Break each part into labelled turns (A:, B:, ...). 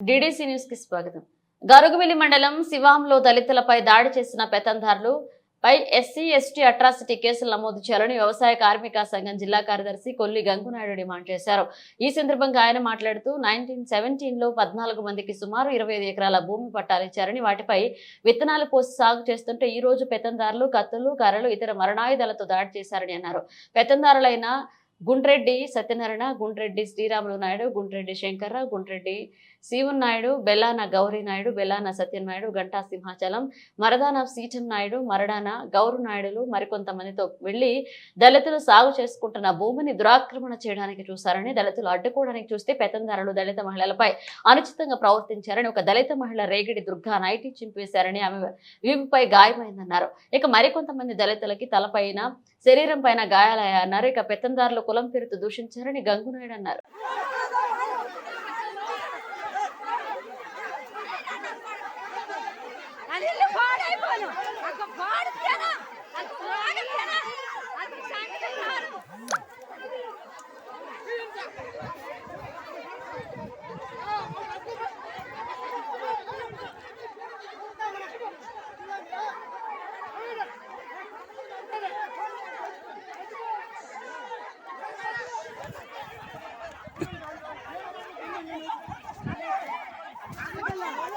A: DDC న్యూస్కి స్వాగతం. గరుగుమిల్లి మండలం శివాంలో దళితులపై దాడి చేసిన పెత్తందారులు పై ఎస్సీ ఎస్టీ అట్రాసిటీ కేసులు నమోదు చేయాలని వ్యవసాయ కార్మిక సంఘం జిల్లా కార్యదర్శి కొల్లి గంగునాయుడు డిమాండ్ చేశారు. ఈ సందర్భంగా ఆయన మాట్లాడుతూ నైన్టీన్ సెవెంటీన్లో పద్నాలుగు మందికి సుమారు ఇరవై ఐదు ఎకరాల భూమి పట్టాలిచ్చారని వాటిపై విత్తనాలు పోసి సాగు చేస్తుంటే ఈ రోజు పెత్తందారులు కత్తులు కర్రలు ఇతర మరణాయుధాలతో దాడి చేశారని అన్నారు. పెత్తందారులైన గుండ్రెడ్డి సత్యనారాయణ గుండ్రెడ్డి శ్రీరాములు నాయుడు గుండ్రెడ్డి శంకర్రావు గుండ్రెడ్డి శివన్ నాయుడు బెల్లాన గౌరీ నాయుడు బెల్లాన సత్యనాయుడు గంటా సింహాచలం మరదాన సీటం నాయుడు మరడాన గౌరు నాయుడులు మరికొంతమందితో వెళ్ళి దళితులు సాగు చేసుకుంటున్న భూమిని దురాక్రమణ చేయడానికి చూశారని దళితులు అడ్డుకోవడానికి చూస్తే పెత్తందారులు దళిత మహిళలపై అనుచితంగా ప్రవర్తించారని ఒక దళిత మహిళ రేగిడి దుర్గా నైటి చింపేశారని ఆమె వీపుపై గాయమైందన్నారు. ఇక మరికొంతమంది దళితులకి తలపైన శరీరం పైన గాయాలయ్యారన్నారు ఇక పెత్తందారులు కులం పేరుతో దూషించారని గంగునాయుడు అన్నారు.
B: అది ఇల్లు పాడైపోను.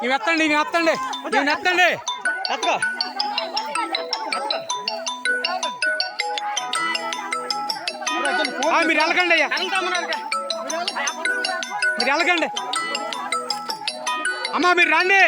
C: ఇవి ఎత్తండి ఇవి ఎత్తండి ఇవి ఎత్తండి. ఎత్తుకో. ఆ, మీరు వెళ్ళకండి అయ్యా. మీరు వెళ్ళకండి. అమ్మా మీరు రండి.